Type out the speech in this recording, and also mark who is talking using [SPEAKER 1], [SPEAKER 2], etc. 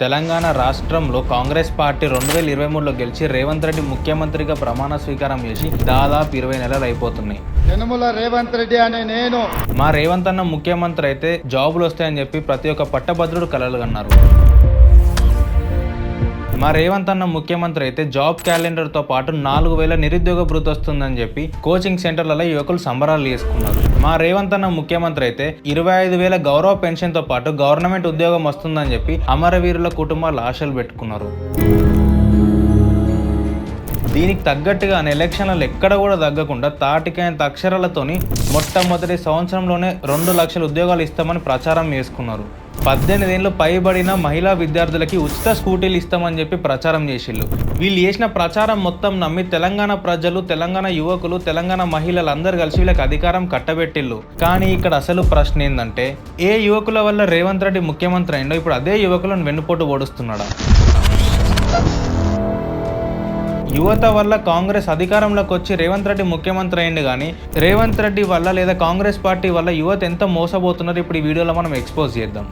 [SPEAKER 1] తెలంగాణ రాష్ట్రంలో కాంగ్రెస్ పార్టీ రెండు వేల ఇరవై మూడులో గెలిచి రేవంత్ రెడ్డి ముఖ్యమంత్రిగా ప్రమాణ స్వీకారం చేసి దాదాపు ఇరవై నెలలు అయిపోతున్నాయి.
[SPEAKER 2] యనుమల రేవంత్ రెడ్డి అనే నేను.
[SPEAKER 1] మా రేవంత్ అన్న ముఖ్యమంత్రి అయితే జాబులు వస్తాయని చెప్పి ప్రతి ఒక్క పట్టభద్రుడు కలలు కన్నారు మా రేవంత్ అన్న ముఖ్యమంత్రి అయితే జాబ్ క్యాలెండర్తో పాటు నాలుగు వేల నిరుద్యోగ భృతి వస్తుందని చెప్పి కోచింగ్ సెంటర్లలో యువకులు సంబరాలు చేసుకున్నారు. మా రేవంత్ అన్న ముఖ్యమంత్రి అయితే ఇరవై ఐదు వేల గౌరవ పెన్షన్తో పాటు గవర్నమెంట్ ఉద్యోగం వస్తుందని చెప్పి అమరవీరుల కుటుంబాలు ఆశలు పెట్టుకున్నారు. దీనికి తగ్గట్టుగానే ఎలక్షన్లలో ఎక్కడ కూడా తగ్గకుండా తాటికైన అక్షరాలతోని మొట్టమొదటి సంవత్సరంలోనే రెండు లక్షల ఉద్యోగాలు ఇస్తామని ప్రచారం చేసుకున్నారు. పద్దెనిమిది ఏళ్ళు పైబడిన మహిళా విద్యార్థులకి ఉచిత స్కూటీలు ఇస్తామని చెప్పి ప్రచారం చేసిళ్ళు. వీళ్ళు చేసిన ప్రచారం మొత్తం నమ్మి తెలంగాణ ప్రజలు తెలంగాణ యువకులు తెలంగాణ మహిళలు అందరు కలిసి వీళ్ళకి అధికారం కట్టబెట్టిళ్ళు. కానీ ఇక్కడ అసలు ప్రశ్న ఏంటంటే ఏ యువకుల వల్ల రేవంత్ రెడ్డి ముఖ్యమంత్రి అయిందో ఇప్పుడు అదే యువకులను వెన్నుపోటు ఓడుస్తున్నాడా? యువత వల్ల కాంగ్రెస్ అధికారంలోకి వచ్చి రేవంత్ రెడ్డి ముఖ్యమంత్రి అయింది కానీ రేవంత్ రెడ్డి వల్ల లేదా కాంగ్రెస్ పార్టీ వల్ల యువత ఎంత మోసపోతున్నారు ఇప్పుడు ఈ వీడియోలో మనం ఎక్స్పోజ్ చేద్దాం.